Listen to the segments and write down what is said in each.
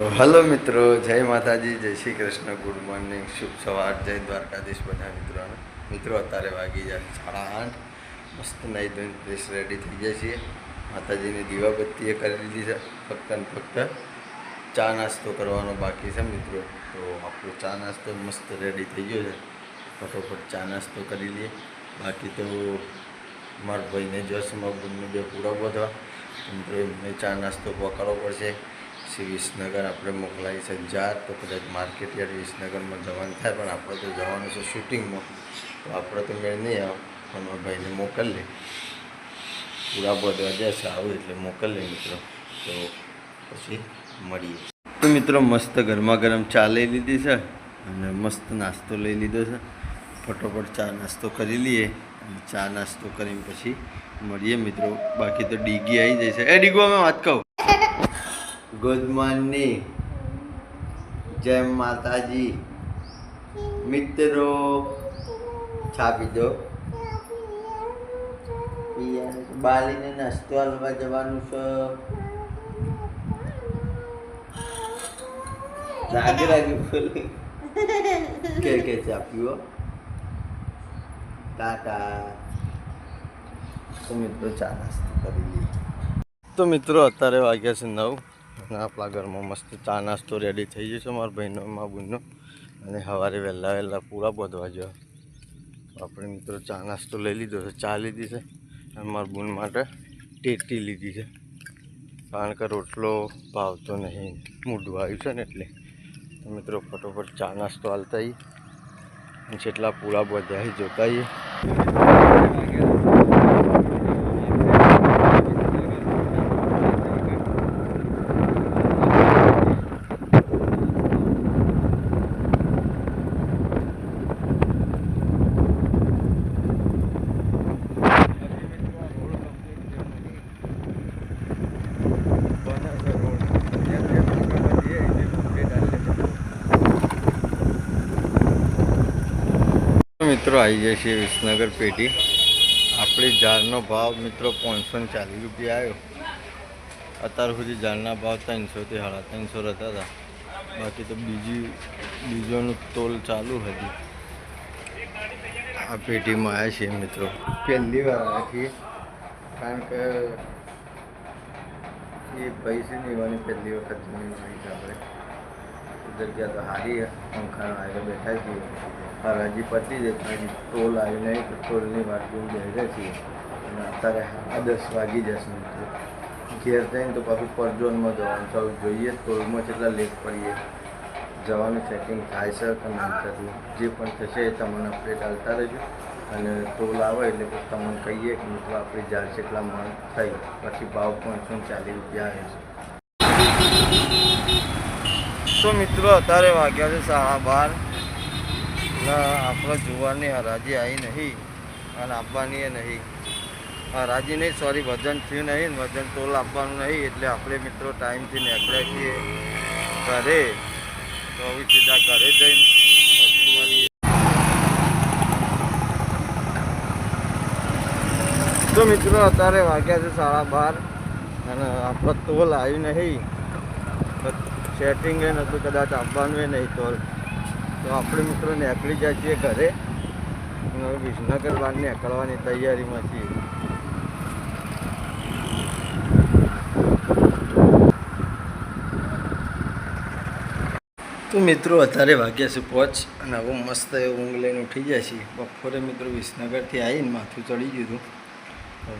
Hello મિત્રો, જય માતાજી, જય શ્રી કૃષ્ણ, ગુડ મોર્નિંગ, શુભ સવાર, જય દ્વારકાધીશ બધા મિત્રોને. મિત્રો, અત્યારે વાગી જાય સાડા આઠ. મસ્ત નાઈ ધોઈને ફ્રેશ રેડી થઈ જાય છીએ. માતાજીની દીવાબત્તીએ કરી લીધી છે, ફક્ત ને ફક્ત ચા નાસ્તો કરવાનો બાકી છે મિત્રો. તો આપણો ચા નાસ્તો મસ્ત રેડી થઈ ગયો છે. ફટોફટ ચા નાસ્તો કરી લઈએ. બાકી તો મારા ભાઈને જસમાં બુનને બે પૂરા બધા મિત્રો, એમને ચા નાસ્તો પકડવો પડશે. શ્રી વિસનગર આપણે મોકલાવી છે જાત, તો કદાચ માર્કેટ યાર્ડ વિસનગરમાં જવાનું થાય, પણ આપણે તો જવાનું છે શૂટિંગમાં. તો આપણે તો મેળ નહીં આવ, પણ ભાઈને મોકલી. પૂરા બધા જશે આવું એટલે મોકલી મિત્રો. તો પછી મળીએ. મિત્રો મસ્ત ગરમા ગરમ ચા લઈ લીધી છે અને મસ્ત નાસ્તો લઈ લીધો છે. ફટોફટ ચા નાસ્તો કરી લઈએ અને ચા નાસ્તો કરીને પછી મળીએ મિત્રો. બાકી તો ડીગી આવી છે એ ડીગો અમે વાત કહું. ગુડ મોર્નિંગ જય માતાજી. મિત્રો છાપી દો બાલીને નાસ્તો હલવા જવાનું છે. રાગે રાગે બોલ. કે કે ચા પીવો? ટાટા. તો મિત્રો, ચા નાસ્તો કરી લઈએ. તો મિત્રો, અત્યારે વાગ્યા છે નવ. આપણા ઘરમાં મસ્ત ચા નાસ્તો રેડી થઈ જશે મારા ભાઈનો મા બુનનો અને સવારે વહેલા વહેલા પૂરા બધવા જો આપણે મિત્રો ચા નાસ્તો લઈ લીધો છે, ચા લીધી છે. અને મારા બુન માટે ટેટી લીધી છે. કારણ કે રોટલો ભાવતો નહીં મૂઢું આવ્યું છે ને એટલે. મિત્રો ફટોફટ ચા નાસ્તો હાલતા આવીએ. જેટલા પૂરા બધા જોતા આવીએ. મિત્રો આવી જાય છે વિસનગર પેટી. આપણી ઝાડનો ભાવ મિત્રો પાંચસો ને ચાલીસ રૂપિયા આવ્યો. અત્યાર સુધી ઝાડના ભાવ ત્રણસોથી સાડા ત્રણસો રહેતા હતા. બાકી તો બીજી, બીજોનું તોલ ચાલુ હતી. આ પેટીમાં આવ્યા છીએ મિત્રો. પહેલી વાર છીએ. કારણ કે એ પૈસા લેવાની પહેલી વખત જમીન આપણે. જગ્યા તો સારી પંખાનો આવ્યો બેઠા છીએ. હરાજી પતી જતી ટોલ આવી નહીં, તો ટોલની વાત બેસે છીએ અને અત્યારે આ દસ વાગી જશે. મિત્રો ઘેર થઈને તો પાછું પરજોનમાં જવાનું છે. જોઈએ ટોલમાં કેટલા લેટ પડીએ. જવાનું સેટિંગ થાય છે કે નહીં થતું. જે પણ થશે એ તમને અપડેટ આવતા રહેજો. અને ટોલ આવે એટલે તમને કહીએ કે મિત્રો આપણી જાર કેટલા મણ થઈ. પછી ભાવ પાંચસો ને ચાલીસ રૂપિયા આવે છે. તો મિત્રો, અત્યારે વાગ્યા છે સાડા બાર. આપણે જોવાની હરાજી આવી નહીં અને આપવાની નહીં. હરાજી નહીં સોરી વજન થયું નહીં વજન તોલ આપવાનું નહીં, એટલે આપણે મિત્રો ટાઈમથી નીકળ્યા છીએ ઘરે. તો હવે સીધા ઘરે જઈને તો મિત્રો અત્યારે વાગ્યા છે સાડા બાર અને આપણો તોલ આવ્યું નહીં. સેટિંગ એ નહોતું કદાચ આપવાનું નહીં તોલ તો આપણે મિત્રો નીકળી જાય છીએ ઘરે. હવે વિસનગર બહાર નીકળવાની તૈયારીમાં છીએ. તો મિત્રો અત્યારે વાગ્યા છે પહોંચ અને હવે મસ્ત ઊંઘ લઈને ઉઠી જાય છે. બપોરે મિત્રો વિસનગરથી આવીને માથું ચડી ગયું હતું.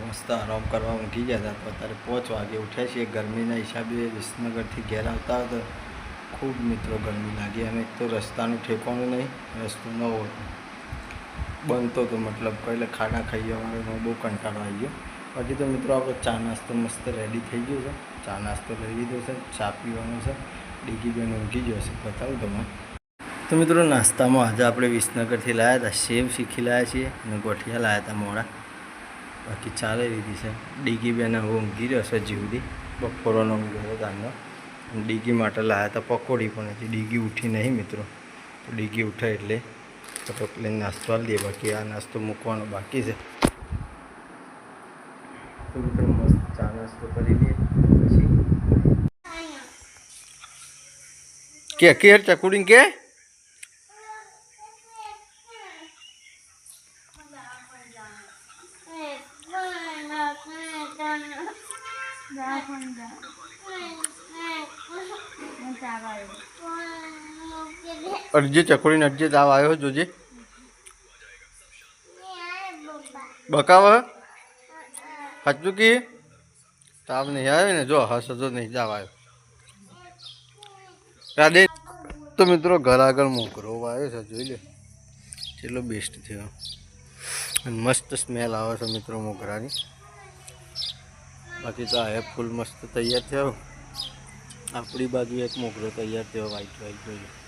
મસ્ત આરામ કરવા ઊંઘી ગયા હતા. અત્યારે પહોંચ વાગે ઉઠ્યા છીએ. ગરમીના હિસાબે વિસનગરથી ઘેર આવતા હતા. ખૂબ મિત્રો ગરમી લાગી અને એક તો રસ્તાનું ઠેકવાનું નહીં, રસ્તો ન હોય. બનતો તો મતલબ એટલે ખાડા ખાઈ અમારે બહુ કંટાળો આવી ગયો. બાકી તો મિત્રો આપણો ચા નાસ્તો મસ્ત રેડી થઈ ગયો છે. ચા નાસ્તો લઈ લીધો છે, ચા પીવાનો છે. ડીગી બેન ઊંઘી ગયો છે, બતાવું તમે તો મિત્રો નાસ્તામાં આજે આપણે વિસનગરથી લાવ્યા હતા, સેવ શીખી લાવ્યા છીએ અને ગોઠિયા લાવ્યા હતા મોડા. બાકી ચાલે લીધી છે. ડીગી બેન ઊંઘી રહ્યો છે જીવડી બપોરોનો ઊંઘ્યો તાનો ડીગી માટે લાવ્યા હતા, પકોડી પણ હતી ડીગી ઉઠી નહીં મિત્રો. તો ડીગી ઉઠે એટલે ફટોક લઈને નાસ્તો આપી દઈએ, બાકી આ નાસ્તો મૂકવાનો બાકી છે. મસ્ત ચા નાસ્તો કરી દઈએ પછી કે કે હેર ચકુડી કે? અડજે ચકોડીને અડજે તાવ આવ્યો જોજે બકાવ સાચું કે તાવ નહીં આવે ને જો હસ તો નહીં તાવ આવ્યો રાધે તો મિત્રો ઘર આગળ મોકરો આવ્યો છે જોઈ લે। કેટલો બેસ્ટ થયો। અને મસ્ત સ્મેલ આવે છે, મિત્રો મોગરાની બાકી તો આ ફૂલ મસ્ત તૈયાર થયો. આપણી બાજુ એક મોગરો તૈયાર થયો વ્હાઈટ વ્હાઈટ જોઈએ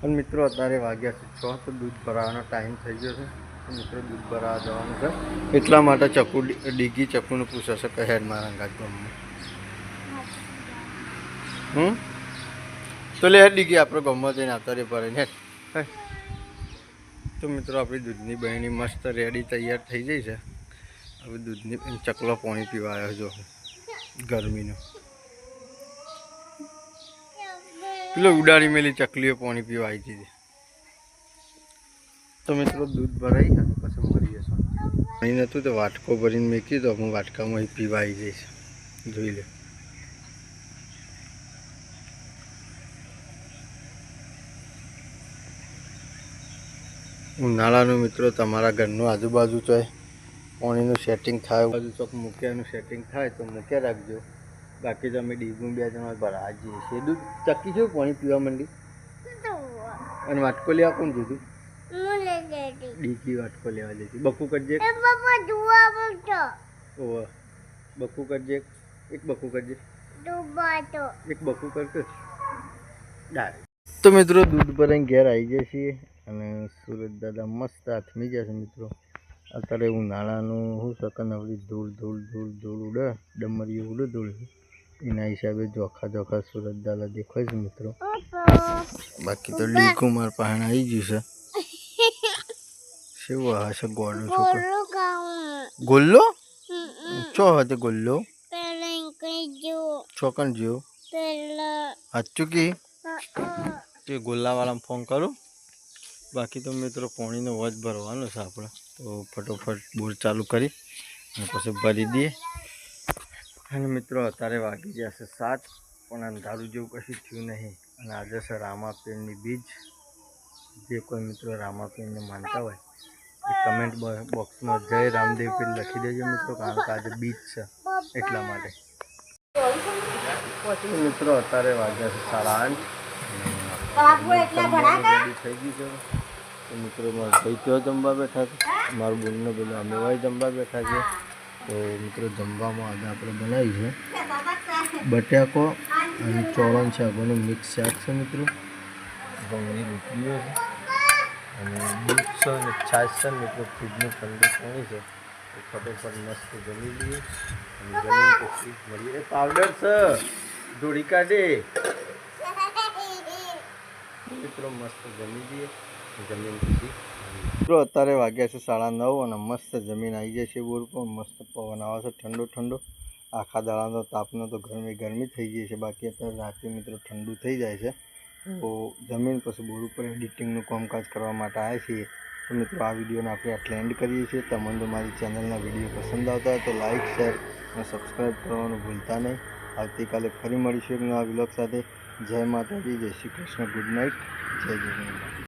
પણ મિત્રો, અત્યારે વાગ્યા છે છ, તો દૂધ ભરાવાનો ટાઈમ થઈ ગયો છે. મિત્રો, દૂધ ભરાવા જવાનું છે. એટલા માટે ચકુ ડીગી ચકુને પૂછાશે કે હેડ મારા અંગાત ગમમાં હમ? તો લે, ડીગી આપણે ગમમાં જઈને અત્યારે હેડ હે. તો મિત્રો, આપણી દૂધની બહેણી મસ્ત રેડી તૈયાર થઈ ગઈ છે. હવે દૂધની ચકલો પાણી પીવા આવ્યો જો ગરમીનું. પેલો ઉડાડી મેલી ચકલીઓ પાણી પીવા આવી હતી તો. મિત્રો દૂધ ભરાઈ અને પછી મરી જશો અહીં નહોતું તો વાટકો ભરીને મેકી તો હું વાટકામાં અહીં પીવા આવી જઈશ. જોઈ લે. ઉનાળાનું મિત્રો તમારા ઘરનું આજુબાજુ તો પાણીનું સેટિંગ થાય. બાજુ ચોક મૂક્યાનું સેટિંગ થાય તો મૂક્યા રાખજો. બાકી તો અમે ડીપનું બે જણા ભરા જઈએ છીએ. દૂધ ચક્કી છું પાણી પીવા માંડી? અને વાટકો લેવા કોણ દીધું ડીકી વાટકો લેવા જઈશું બકુ કરજે ઓવા બકુ કરજે એક. બકુ કરજે. એક બકુ કરતો ડાળ તો મિત્રો દૂધ ભરાઈને ઘેર આવી જાય છીએ અને સુરત દાદા મસ્ત હાથમી જશે મિત્રો. અત્યારે ઉનાળાનું શું શકન હવે ધૂળ ધૂળ ધૂળ ધૂળ ઉડે. ડમરીઓ ઉડે ધૂળ એના હિસાબે જોખા જોખા સુરત દાદા દેખાય છે મિત્રો. બાકી તો ડીકુમાર પાણી આવી ગયું છે. શું હશે ગોળનું છોકરો? ગોલ્લો? ચો હતો ગોલ્લો? છોકન જેવો. સાચું કે? તે ગોલ્લાવાળાને ફોન કરું? બાકી તો મિત્રો પોણીનો વજ ભરવાનો છે આપણે. તો ફટોફટ બોર ચાલુ કરી અને પછી ભરી દઈએ. અને મિત્રો અત્યારે વાગી જશે સાત પણ અંધારું જેવું કશું થયું નહીં. અને આજે છે રામાપીરની બીજ. જે કોઈ મિત્રો રામાપીરને માનતા હોય એ કમેન્ટ બોક્સમાં જય રામદેવ પીર લખી દેજો મિત્રો કારણ કે આજે બીજ છે એટલા માટે. મિત્રો અત્યારે વાગ્યા છે સાડા આઠ. થઈ ગયું છે. મિત્રો મારા ભાઈ ત્યાં જમવા બેઠા છે? મારું બોલનો પેલો અમે જમવા બેઠા છે તો મિત્રો જમવામાં આજે આપણે બનાવી છે. બટાકો અને ચોળણ શાકોનું મિક્સ શાક છે મિત્રો. ઘઉંની રોટલીઓ છે. અને દૂધ છે અને છાશ છે મિત્રો ફ્રીજનું ઠંડુ પાણી છે. તો ફટોફટ મસ્ત જમી લઈએ. અને જમીન પછી મળીએ એ પાવડર છે. ધોળી કાઢે. મિત્રો મસ્ત જમી દઈએ જમીન પછી મિત્રો અત્યારે વાગ્યા છે સાડા નવ અને મસ્ત જમીન આવી જાય છે બોર પર મસ્ત પવન આવે છે, ઠંડો ઠંડો. આખા દાડાનો તાપનો તો ગરમી ગરમી થઈ ગઈ છે. બાકી અત્યારે રાતે મિત્રો ઠંડુ થઈ જાય છે. તો જમીન પછી બોર ઉપર એડિટિંગનું કામકાજ કરવા માટે આવ્યા છીએ. તો મિત્રો આ વિડીયોને આપણે આટલે એન્ડ કરીએ છીએ. તમને તો મારી ચેનલના વીડિયો પસંદ આવતા હોય તો લાઇક શેર અને સબસ્ક્રાઈબ કરવાનું ભૂલતા નહીં. આવતીકાલે ફરી મળીશું એક નવા વિલોગ સાથે. જય માતાજી, જય શ્રી કૃષ્ણ. ગુડ નાઇટ જય જય